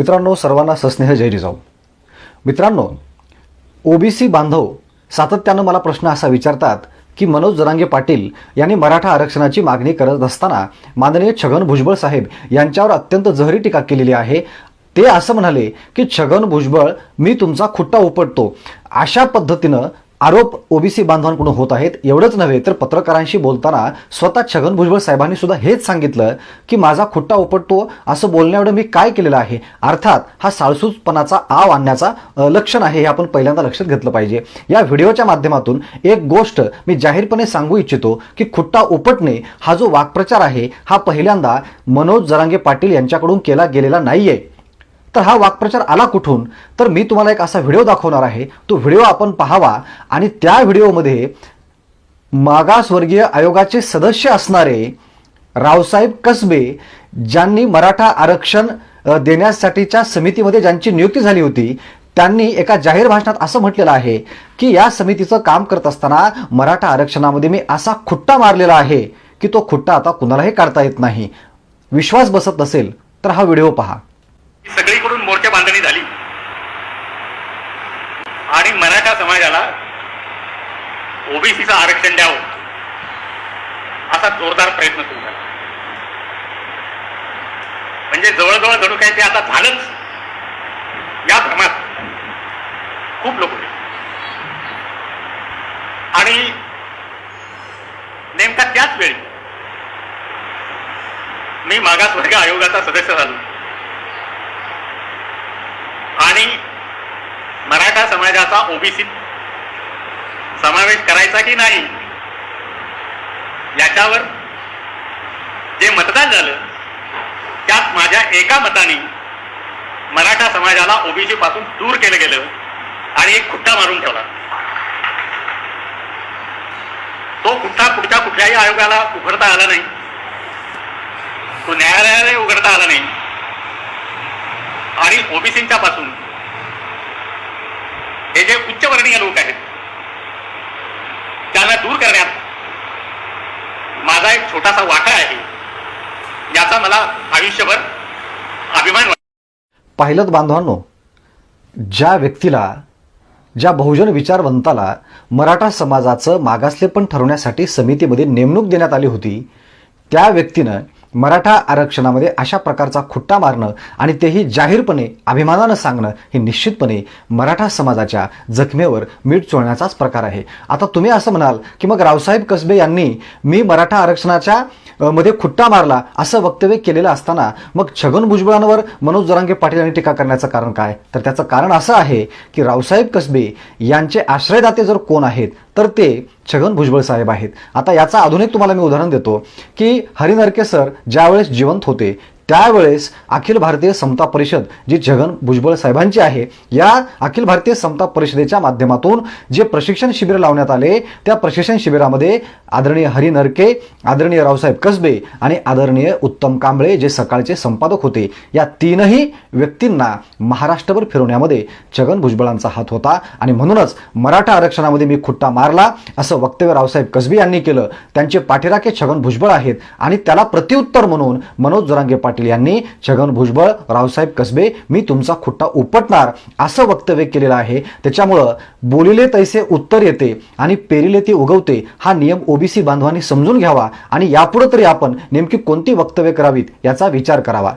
मित्रांनो सर्वांना सस्नेह जय जिजाऊ मित्रांनो ओबीसी बांधव सातत्यानं मला प्रश्न असा विचारतात की मनोज जरांगे पाटील यांनी मराठा आरक्षणाची मागणी करत असताना माननीय छगन भुजबळ साहेब यांच्यावर अत्यंत जहरी टीका केलेली आहे. ते असं म्हणाले की छगन भुजबळ मी तुमचा खुट्टा उपटतो. अशा पद्धतीनं आरोप ओबीसी बांधवांकडून होत आहेत. एवढंच नव्हे तर पत्रकारांशी बोलताना स्वतः छगन भुजबळ साहेबांनी सुद्धा हेच सांगितलं की माझा खुट्टा उपटतो असं बोलण्याएवढं मी काय केलेलं आहे? अर्थात हा साळसूजपणाचा आव आणण्याचा लक्षण आहे हे आपण पहिल्यांदा लक्षात घेतलं पाहिजे. या व्हिडिओच्या माध्यमातून एक गोष्ट मी जाहीरपणे सांगू इच्छितो की खुट्टा उपटणे हा जो वाक्प्रचार आहे हा पहिल्यांदा मनोज जरांगे पाटील यांच्याकडून केला गेलेला नाहीये. तर हा वाक्प्रचार आला कुठून? तर मी तुम्हाला एक असा व्हिडिओ दाखवणार आहे. तो व्हिडिओ आपण पाहावा आणि त्या व्हिडिओमध्ये मागासवर्गीय आयोगाचे सदस्य असणारे रावसाहेब कसबे ज्यांनी मराठा आरक्षण देण्यासाठीच्या समितीमध्ये ज्यांची नियुक्ती झाली होती त्यांनी एका जाहीर भाषणात असं म्हटलेलं आहे की या समितीचं काम करत असताना मराठा आरक्षणामध्ये मी असा खुट्टा मारलेला आहे की तो खुट्टा आता कुणालाही काढता येत नाही. विश्वास बसत नसेल तर हा व्हिडिओ पहा. मोर्चा झाली. आणि मराठा समाजाला ओबीसीचं आरक्षण द्यावं. असा जोरदार प्रयत्न सुरू झाला. म्हणजे जवळजवळ जणू काही ते आता झालंच. या भ्रमात खूप लोक आणि नेमका त्याच वेळी मी मागासवर्ग आयोगाचा सदस्य झालो आणि मराठा ओबीसी समावेश करायचा की नाही? याच्यावर जे मतदान झालं त्यात माझ्या एका मताने मराठा समाजाला ओबीसी पासून दूर केलं गेलं आणि एक खुट्टा मारून ठेवला. तो खुट्टा पुढच्या कुठल्याही आयोगाला उघडता आला नाही. तो न्यायालयाला उघडता आला नाही. आणि ओबीसींच्या पासून हे जे उच्चवर्णीय लोक आहेत त्यांना दूर करण्यात माझा एक छोटासा वाटा आहे याचा मला आयुष्यभर अभिमान पाहिलं बांधवांनो ज्या व्यक्तीला ज्या बहुजन विचारवंताला मराठा समाजाचं मागासलेपण ठरवण्यासाठी समितीमध्ये नेमणूक देण्यात आली होती त्या व्यक्तीनं मराठा आरक्षणामध्ये अशा प्रकारचा खुट्टा मारणं आणि तेही जाहीरपणे अभिमानानं सांगणं हे निश्चितपणे मराठा समाजाच्या जखमेवर मीठ चोळण्याचाच प्रकार आहे. आता तुम्ही असं म्हणाल की मग रावसाहेब कसबे यांनी मी मराठा आरक्षणाच्या मध्ये खुट्टा मारला असं वक्तव्य केलेलं असताना मग छगन भुजबळांवर मनोज जरांगे पाटील यांनी टीका करण्याचं कारण काय? तर त्याचं कारण असं आहे की रावसाहेब कसबे यांचे आश्रयदाते जर कोण आहेत तर ते छगन भुजबळ साहेब आहेत. आता याचा आधुनिक तुम्हाला मी उदाहरण देतो की हरिनरके सर ज्यावेळेस जिवंत होते त्यावेळेस अखिल भारतीय समता परिषद जी छगन भुजबळ साहेबांची आहे या अखिल भारतीय समता परिषदेच्या माध्यमातून जे प्रशिक्षण शिबिर लावण्यात आले त्या प्रशिक्षण शिबिरामध्ये आदरणीय हरी नरके आदरणीय रावसाहेब कसबे आणि आदरणीय उत्तम कांबळे जे सकाळचे संपादक होते या तीनही व्यक्तींना महाराष्ट्रभर फिरवण्यामध्ये छगन भुजबळांचा हात होता. आणि म्हणूनच मराठा आरक्षणामध्ये मी खुट्टा मारला असं वक्तव्य रावसाहेब कसबे यांनी केलं. त्यांचे पाठीराखे छगन भुजबळ आहेत आणि त्याला प्रत्युत्तर म्हणून मनोज जरांगे पाटील पाटील यांनी छगन भुजबळ रावसाहेब कसबे मी तुमचा खुट्टा उपटणार असं वक्तव्य केलेलं आहे. त्याच्यामुळं बोलिले तैसे उत्तर येते आणि पेरिले ते उगवते हा नियम ओबीसी बांधवांनी समजून घ्यावा आणि यापुढे तरी आपण नेमकी कोणती वक्तव्य करावीत याचा विचार करावा.